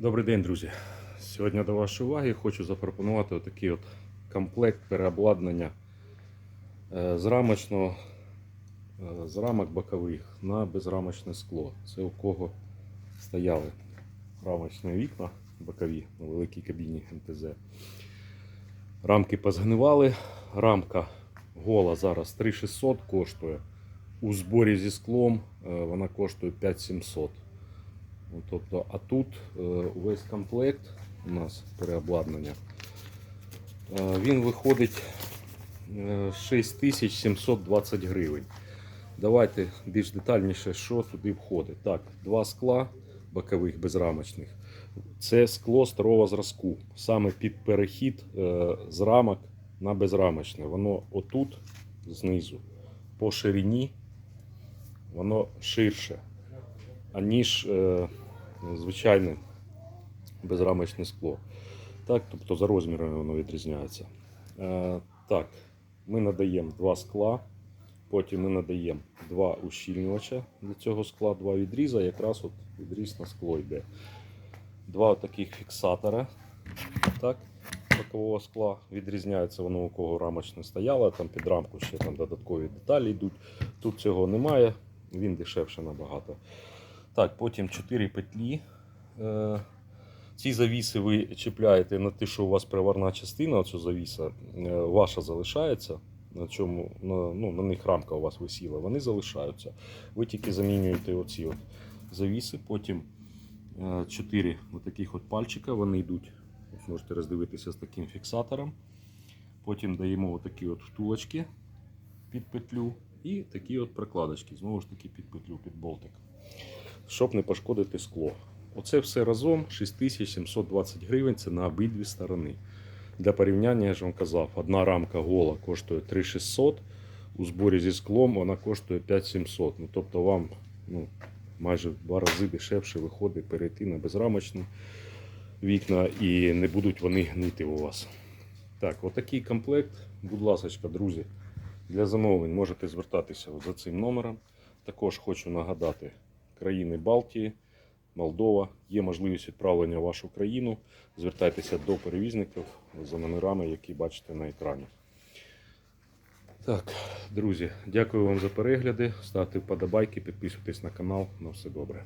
Добрий день, друзі. Сьогодні до вашої уваги хочу запропонувати отакий от комплект переобладнання е, з рамочного, е, з рамок бокових на безрамочне скло. Це у кого стояли рамочні вікна бокові на великій кабіні МТЗ. Рамки позгнивали. Рамка гола зараз 3600 коштує. У зборі зі склом е, вона коштує 5700. Ну, Тобто, а тут е, увесь комплект у нас переобладнання. е, Він виходить е, 6720 гривень. Давайте більш детальніше, що туди входить. Так, два скла бокових безрамочних. Це скло старого зразку. Саме під перехід е, з рамок на безрамочне. Воно отут знизу по ширині, воно ширше аніж е, звичайне безрамочне скло. Так, тобто за розмірами воно відрізняється. Е, так, ми надаємо два скла, потім ми надаємо два ущільнювача для цього скла, два відріза, якраз от відріз на скло йде. Два таких фіксатора. Так, бокового скла відрізняється воно у кого рамочне стояло, там під рамку ще там додаткові деталі йдуть. Тут цього немає, він дешевше набагато. Так, потім 4 петлі. Е, Ці завіси ви чіпляєте на те, що у вас приварна частина, оцю завіса, е, ваша залишається. На чому на, ну, на них рамка у вас висіла, вони залишаються. Ви тільки замінюєте оці от завіси, потім 4 таких от пальчика, вони йдуть. Можете роздивитися з таким фіксатором. Потім даємо отакі от втулочки під петлю і такі от прокладочки, знову ж таки під петлю, під болтик щоб не пошкодити скло. Оце все разом 6720 гривень це на обидві сторони. Для порівняння я ж вам казав, одна рамка гола коштує 3600, у зборі зі склом вона коштує 5700. Ну, тобто вам ну, майже в два рази дешевше виходить перейти на безрамочні вікна і не будуть вони гнити у вас. Так, отакий комплект, будь ласка, друзі, для замовлень можете звертатися за цим номером. Також хочу нагадати, країни Балтії, Молдова. Є можливість відправлення в вашу країну. Звертайтеся до перевізників за номерами, які бачите на екрані. Так, друзі, дякую вам за перегляди. Ставте вподобайки, підписуйтесь на канал. На все добре.